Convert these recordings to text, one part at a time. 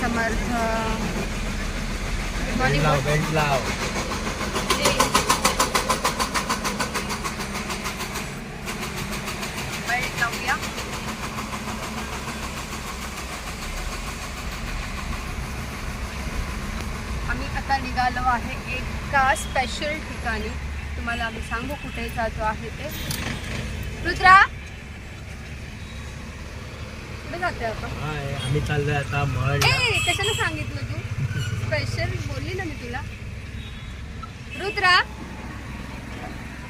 समर्थ. Belt morning लाव belt लाव belt लावूया आम्ही आता निघालो आहे एका स्पेशल ठिकाणी. तुम्हाला आम्ही सांगू कुठे जातो आहे ते. रुद्रा! कुठे जाते आपण हाय आम्ही चाललोय आता ए कशाला सांगितलं तू? स्पेशल बोलली ना मी तुला. रुद्रा.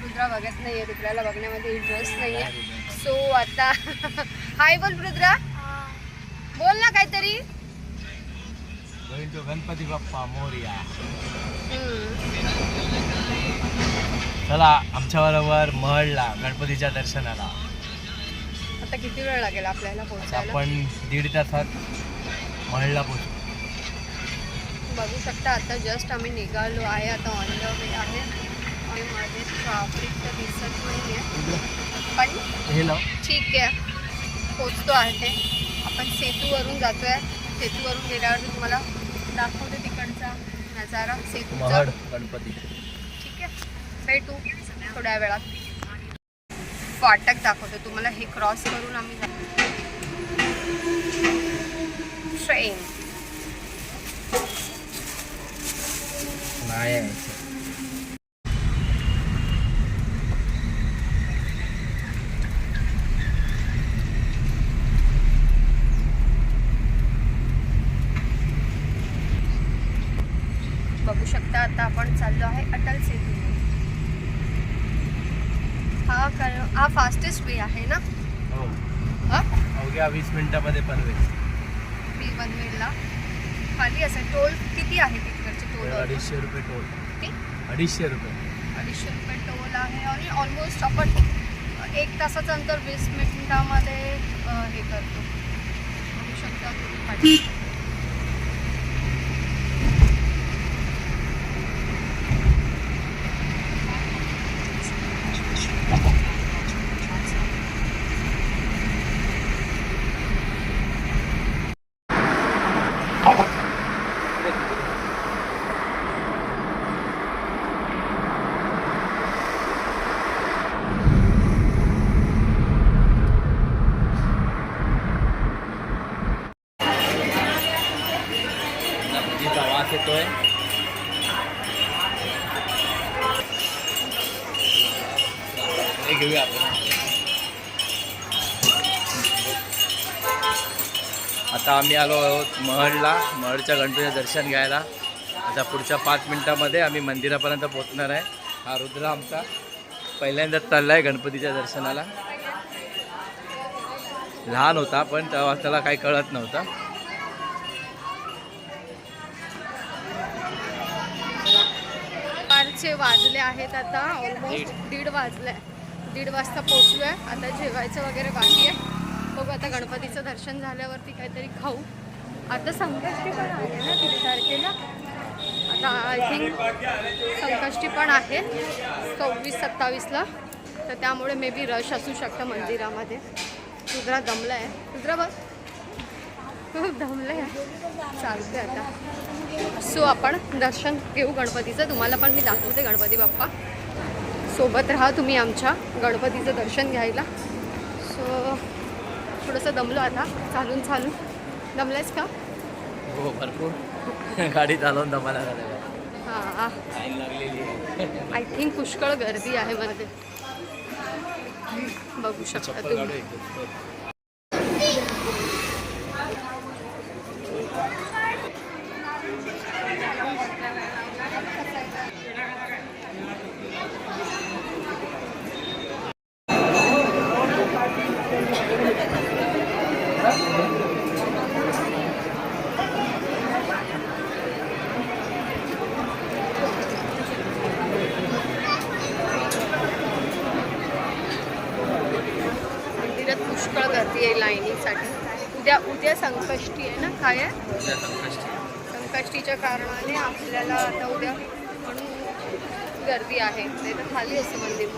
रुद्रा बघत नाहीये रुद्राला बघण्यामध्ये इंटरेस्ट नाहीये. सो आता हाय बोल रुद्रा. बोल ना काहीतरी. टू गणपती बाप्पा मोरया. चला आमच्या बरोबर महडला गणपतीच्या दर्शनाला. आता किती वेळ लागेल आपल्याला पोहोचायला? आपण दीड तासात महडला पोहोचू. बघू शकता आता जस्ट आम्ही निघालो आहे आता ऑन द वे आहे. आणि मध्ये ट्राफिक तर दिसत नाही आहे पण हे लाव. ठीक आहे. पोचतो आहे ते. आपण सेतूवरून जातोय. सेतूवरून गेल्यावर मी तुम्हाला दाखवते तिकडचा नजारा. सेतूचा. महड गणपती. ठीक आहे. भेटू थोड्या वेळात. फाटक दाखवते. तुम्हाला हे क्रॉस करून आम्ही ट्रेन. बघू शकता आता आपण चाललो आहे अटल सेतू. हा कर हा फास्टेस्ट वे आहे ना? हो. हा? अवघ्या वीस मिनिटामध्ये पनवेल मी बनवेलला खाली असेल टोल किती आहे तिकडचे टोल अडीचशे रुपये टोल किती? अडीचशे रुपये. अडीचशे रुपये टोल आहे आणि ऑलमोस्ट आपण एक तासाचं अंतर वीस मिनिटामध्ये हे करतो. बघू शकता पाठी. गणपतीचा वास येतोय हे घेऊया आपण आता आम्ही आलो आहोत महडला महडच्या गणपतीचं दर्शन घ्यायला. आता पुढच्या पाच मिनिटामध्ये आम्ही मंदिरापर्यंत पोहोचणार आहे. हा रुद्र आमचा पहिल्यांदाच चालला आहे गणपतीच्या दर्शनाला. लहान होता पण तेव्हा त्याला काही कळत नव्हतं. दुपारचे वाजले आहेत आता ऑलमोस्ट दीड. वाजले. दीड वाजता पोचूया आता जेवायचं वगैरे बाकी आहे. बघू आता गणपतीचं दर्शन झाल्यावरती काहीतरी खाऊ. आता संकष्टी पण आहे ना तीन तारखेला. आता आय थिंक संकष्टी पण आहे सव्वीस सत्तावीसला. तर त्यामुळे मे बी रश असू शकतं मंदिरामध्ये. रुद्रा दमला आहे रुद्रा बघ. खूप दमलं आहे चालते आता. सो आपण दर्शन घेऊ गणपतीचं. तुम्हाला पण मी दाखवते गणपती बाप्पा. सोबत राहा तुम्ही आमच्या गणपतीचं दर्शन घ्यायला. सो थोडंसं दमलो आता चालून चालून. दमलेस का? हो भरपूर. गाडी चालवून दमाला झालेला हां आय थिंक पुष्कळ गर्दी आहे मध्ये बघू शकता तुम्ही. मंदिरात पुष्कळ गर्दी आहे लाईनीसाठी. उद्या उद्या संकष्टी आहे ना काय आहे? संकष्टीच्या कारणाने आपल्याला आता उद्या म्हणून गर्दी आहे. नाही तर खाली असं मंदिर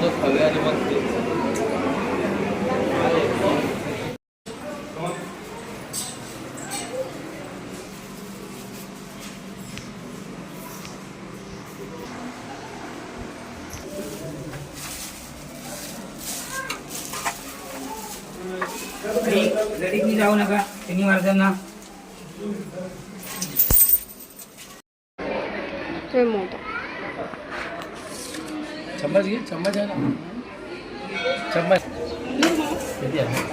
मोदक हवे आणि मग ते जाऊ नका त्यांनी माणसांना. मोदक चम्मच घे चम्मच आहे ना. चम्मच. किती आहे?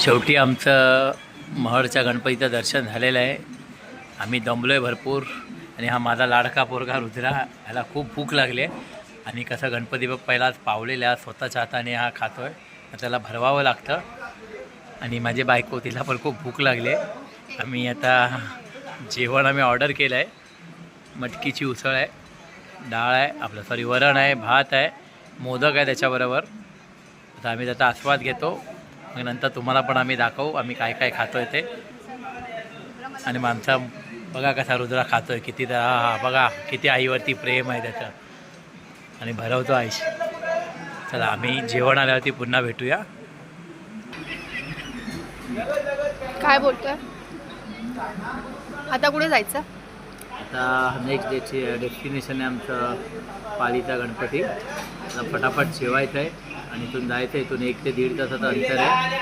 शेवटी आमचं महडच्या गणपतीचं दर्शन झालेलं आहे. आम्ही दमलो आहे भरपूर आणि हा माझा लाडका पोरगा रुद्रा ह्याला खूप भूक लागली आहे. आणि कसं गणपती पहिलाच आज पावलेल्या स्वतःच्या हाताने हा खातो आहे त्याला भरवावं लागतं. आणि माझी बायको तिला पण खूप भूक लागली आहे. आम्ही आता जेवण आम्ही ऑर्डर केलं आहे मटकीची उसळ आहे. डाळ आहे आपलं सॉरी वरण आहे भात आहे मोदक आहे त्याच्याबरोबर. आता आम्ही त्याचा आस्वाद घेतो. मग नंतर तुम्हाला पण आम्ही दाखवू आम्ही काय काय खातो आहे ते. आणि मग आमचा बघा कसा रुद्रा खातो आहे किती त्या हा बघा किती आईवरती प्रेम आहे त्याचं. आणि भरवतो आईश. चला आम्ही जेवण आल्यावरती पुन्हा भेटूया. काय बोलतोय? आता कुठे जायचं? आता नेक्स्ट डेची डेस्टिनेशन आहे आमचं पालीचा गणपती. आता फटाफट जेवायचं आहे आणि इथून जायचं आहे इथून एक ते दीड तासाचं अंतर आहे.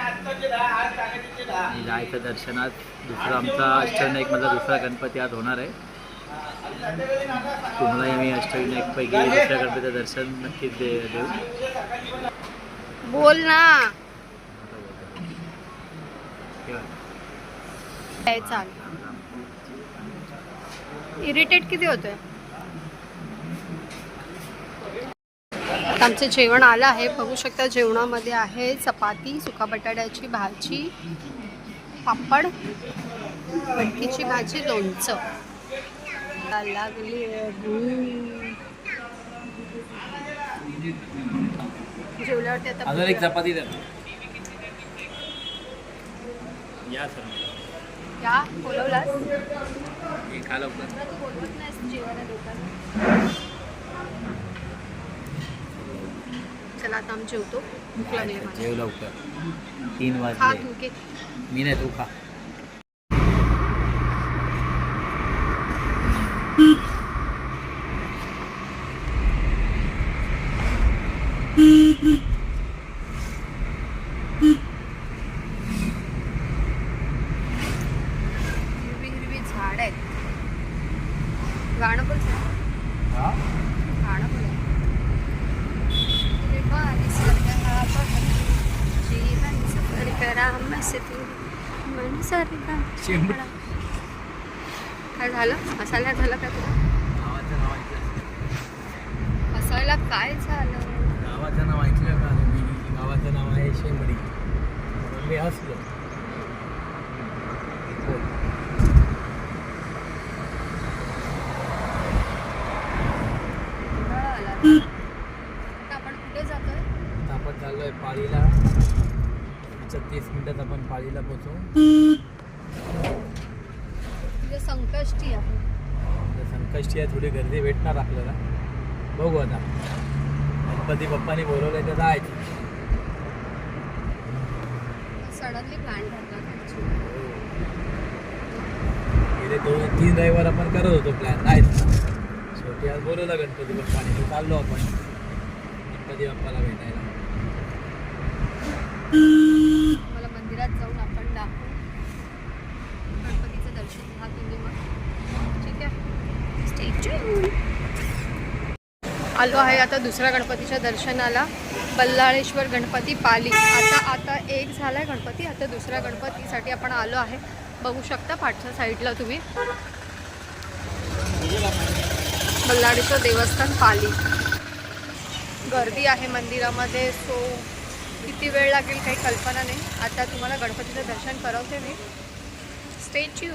आणि जायचं दर्शनात. दुसरा आमचा अष्टविनायकमधला दुसरा गणपती आज होणार आहे. तुम्हालाही आम्ही अष्टविनायकपैकी दुसऱ्या गणपतीचं दर्शन नक्कीच दे देऊ. बोल ना. ठेवा. इरिटेट किती होतोय? आमचं जेवण आलं आहे. बघू शकता जेवणामध्ये आहे चपाती सुका बटाट्याची भाजी पापड मटकीची भाजी लोणचं. लागली. जेवल्यावरती आता एक चपाती या सर या बोलवलास? हे खा लवकर. चला आता आम्ही जेवतो. भूक लागली. जेव लवकर. तीन वाजले. मी नाही तू खा हिरवी हिरवी झाड आहेत गाणं पण सांग. गाणं पण आहे. तेव्हा निसर्ग हा बघ. जीवन सफर मस्ती मन शेंबूड. काय झालं? हसायला झालं का तुला? गावाचं नाव ऐकलं हसायला काय झालं? गावाचं नाव ऐकलं का? मी गावाचं नाव आहे शेंबडी. मी हसलो. बोल. उन्हाळा आला आता आपण कुठे जातोय आता आपण चाललो आहे पाळीला तीस मिनिटात आपण पाळीला पोचू तुझे संकष्टी आहे. तर संकष्टी आहे थोडी गर्दी भेटणार आपल्याला. बघू आता. गणपती बाप्पाने बोलवलंय तर जायचं. सडनली प्लॅन ठरला गेले दोन तीन रविवार आपण करत होतो प्लॅन जायचं. शेवटी आज बोलवलं गणपती बाप्पाने. तर चाललो आपण. गणपती बाप्पाला भेटायला मला मंदिरात जाऊन आपण दाखवू गणपतीचं दर्शन घ्या तुम्ही मग ठीक आहे स्टेच्यू आलो आहे आता दुसऱ्या गणपतीच्या दर्शनाला बल्लाळेश्वर गणपती पाली. आता आता एक झाला आहे गणपती आता दुसऱ्या गणपतीसाठी आपण आलो आहे. बघू शकता पाठच्या साईडला तुम्ही. बल्लाळेश्वर देवस्थान पाली. गर्दी आहे मंदिरामध्ये सो किती वेळ लागेल काही कल्पना नाही. आता तुम्हाला गणपतीचं दर्शन करवते मी. स्टेच्यू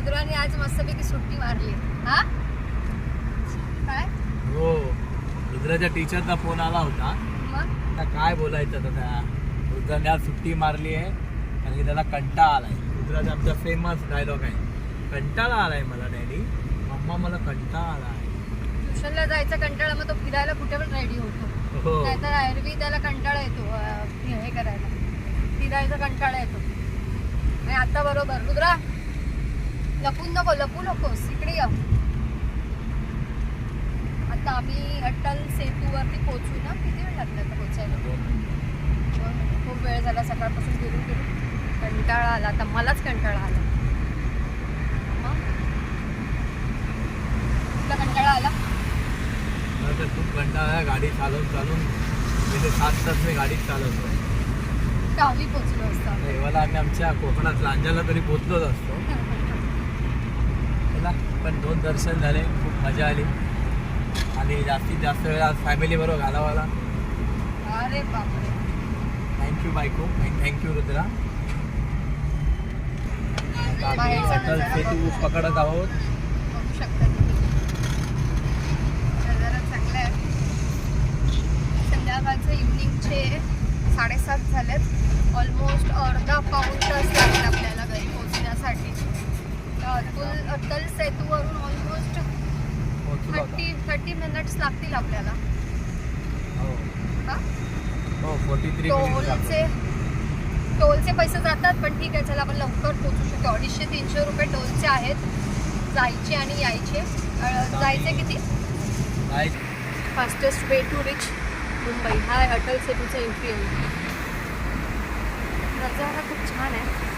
रुद्राने आज मस्तपैकी सुट्टी मारली. हा? काय? हो. रुद्राच्या टीचरचा फोन आला होता. मग? आता काय बोलायचं आता त्या रुद्राने आज सुट्टी मारली आहे. कारण की त्याला कंटाळा आलाय. रुद्राचा आमचा फेमस डायलॉग आहे. कंटाळा आलाय मला डॅडी. मम्मा मला कंटाळा आलाय. ट्युशनला जायचा कंटाळा मग तो फिरायला कुठे पण रेडी होतो. हो. नाहीतर एरवी त्याला कंटाळा येतो अं, हे करायला. फिरायचा कंटाळा येतो. आणि आता बरोबर. रुद्रा लपून नको लपू नकोस इकडे या आता आम्ही अट्टल सेतूवरती पोहोचू ना किती वेळ लागला आता मिनिटं. खूप वेळ झाला सकाळपासून फिरून फिरून कंटाळा आला आता मलाच कंटाळा आला? तुला कंटाळा आला खूप कंटाळा गाडी चालवून चालवून गेले सात तास मी गाडीच चालवतो गावी पोहोचलो असता देवाला आम्ही आमच्या कोकणात लांजाला तरी पोचलोच असतो चला पण दोन दर्शन झाले खूप मजा आली. आणि जास्तीत जास्त वेळ आज फॅमिली बरोबर घालावाला अरे बापरे. थँक्यू बायको. Thank you Rudra. आम्ही अटल सेतू. पकडत आहोत. बघू शकता तुम्ही. नजारा चांगला आहे. संध्याकाळचे इव्हनिंगचे साडेसात झालेत. ऑलमोस्ट अर्धा पाऊण तास लागेल आपल्याला घरी पोहोचण्यासाठी. अतुल अटल सेतूवरून ऑलमोस्ट. थर्टी थर्टी मिनिट्स लागतील आपल्याला. हो. हा? हो फोर्टी थ्री टोलचे टोलचे पैसे जातात पण ठीक आहे चला आपण लवकर पोहोचू शकतो. अडीचशे तीनशे रुपये टोलचे आहेत. जायचे आणि यायचे. जायचे किती? Fastest way to reach Mumbai हा अटल सेतूचा एंट्री आहे. नजारा खूप छान आहे.